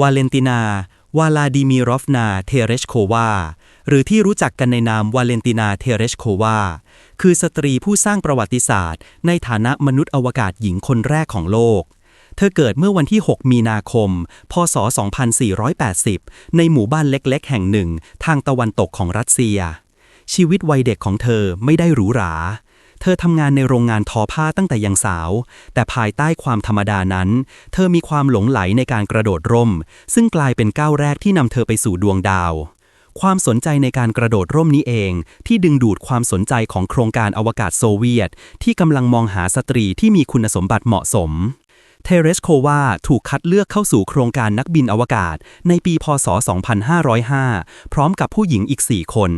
วาเลนตินา วาลาดิมีรอฟนา เทเรชโควา หรือที่รู้จักกันในนามวาเลนตินา เทเรชโควา คือสตรีผู้สร้างประวัติศาสตร์ ในฐานะมนุษย์อวกาศหญิงคนแรกของโลก เธอเกิดเมื่อวันที่ 6 มีนาคม พศ 2480 ในหมู่บ้านเล็กๆ แห่งหนึ่ง ทางตะวันตกของรัสเซีย ชีวิตวัยเด็กของเธอไม่ได้หรูหรา เธอทำงานในโรงงานทอผ้าตั้งแต่ยังสาว แต่ภายใต้ความธรรมดานั้น เธอมีความหลงไหลในการกระโดดร่ม ซึ่งกลายเป็นก้าวแรกที่นำเธอไปสู่ดวงดาว ความสนใจในการกระโดดร่มนี้เอง ที่ดึงดูดความสนใจของโครงการอวกาศโซเวียต ที่กำลังมองหาสตรีที่มีคุณสมบัติเหมาะสมเทเรสโควาถูกคัดเลือกเข้าสู่โครงการนักบินอวกาศในปีพศ 2505 พร้อมกับผู้หญิงอีก 4 คน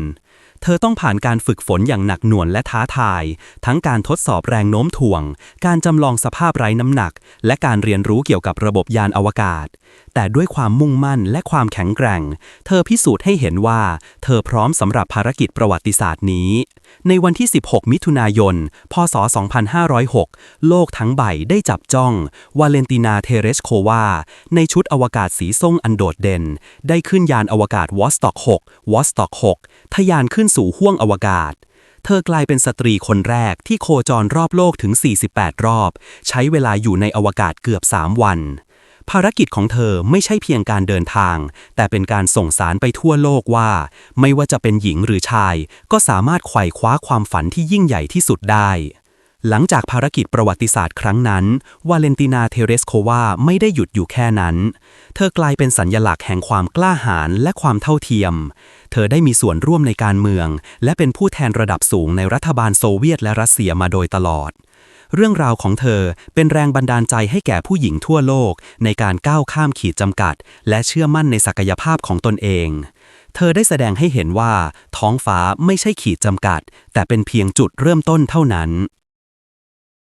เธอต้องผ่านการฝึกฝนอย่างหนักหน่วงและท้าทาย ทั้งการทดสอบแรงโน้มถ่วง การจำลองสภาพไร้น้ำหนัก และการเรียนรู้เกี่ยวกับระบบยานอวกาศ แต่ด้วยความมุ่งมั่นและความแข็งแกร่ง เธอพิสูจน์ให้เห็นว่า เธอพร้อมสำหรับภารกิจประวัติศาสตร์นี้ ในวันที่ 16 มิถุนายน พศ 2506 โลกทั้งใบได้จับจ้อง วาเลนตินาเทเรสโควา ในชุดอวกาศสีส้มอันโดดเด่น ได้ขึ้นยานอวกาศวอสต็อก 6 วอสต็อก 6 ทะยานขึ้นสู่ห้วงอวกาศ เธอกลายเป็นสตรีคนแรกที่โคจรรอบโลกถึง 48 รอบ ใช้เวลาอยู่ในอวกาศเกือบ 3 วัน ภารกิจของเธอไม่ใช่เพียงการเดินทาง แต่เป็นการส่งสารไปทั่วโลกว่า ไม่ว่าจะเป็นหญิงหรือชาย ก็สามารถไขว่คว้าความฝันที่ยิ่งใหญ่ที่สุดได้ หลังจากภารกิจประวัติศาสตร์ครั้งนั้น วาเลนตินาเทเรสโควาไม่ได้หยุดอยู่แค่นั้น เธอกลายเป็นสัญญลักษณ์แห่งความกล้าหาญและความเท่าเทียม เธอได้มีส่วนร่วมในการเมือง และเป็นผู้แทนระดับสูงในรัฐบาลโซเวียตและรัสเซียมาโดยตลอด เรื่องราวของเธอเป็นแรงบันดาลใจให้แก่ผู้หญิงทั่วโลก ในการก้าวข้ามขีดจำกัด และเชื่อมั่นในศักยภาพของตนเองเธอได้แสดงให้เห็นว่า ท้องฟ้าไม่ใช่ขีดจำกัด แต่เป็นเพียงจุดเริ่มต้นเท่านั้น